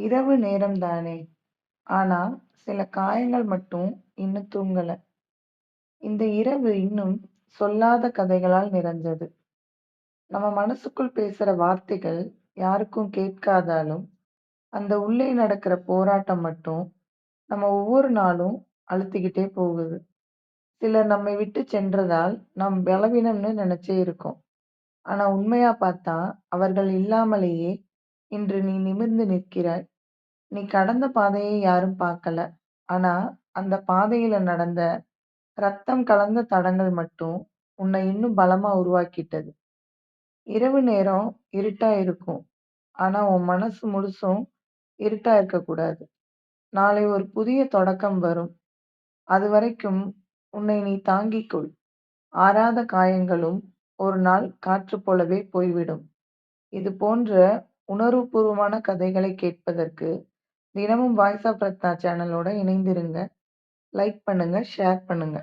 இரவு நேரம் தானே! ஆனா, சில காயங்கள் மட்டும் இன்னும் தூங்கல. இந்த இரவு இன்னும் சொல்லாத கதைகளால் நிறைஞ்சது. நம்ம மனசுக்குள் பேசுற வார்த்தைகள் யாருக்கும் கேட்காதாலும், அந்த உள்ளே நடக்கிற போராட்டம் மட்டும் நம்ம ஒவ்வொரு நாளும் அழுத்திக்கிட்டே போகுது. சிலர் நம்மை விட்டு சென்றதால் நாம் பலவீனம்னு நினைச்சே இருக்கோம். ஆனா உண்மையா பார்த்தா, அவர்கள் இல்லாமலேயே இன்று நீ நிமிர்ந்து நிற்கிறாய். நீ கடந்த பாதையை யாரும் பார்க்கல. ஆனா, அந்த பாதையில நடந்த ரத்தம் கலந்த தடங்கள் மட்டும் உன்னை இன்னும் பலமா உருவாக்கிட்டது. இரவு நேரம் இருட்டா இருக்கும். ஆனா உன் மனசு முழுசும் இருட்டா இருக்கக்கூடாது. நாளை ஒரு புதிய தொடக்கம் வரும். அது வரைக்கும் உன்னை நீ தாங்கிக் கொள். ஆறாத காயங்களும் ஒரு நாள் காற்று போலவே போய்விடும். இது போன்ற உணர்வுபூர்வமான கதைகளை கேட்பதற்கு தினமும் வாய்ஸ் ஆஃப் ரத்னா சேனலோட இணைந்திருங்க. லைக் பண்ணுங்க, ஷேர் பண்ணுங்க.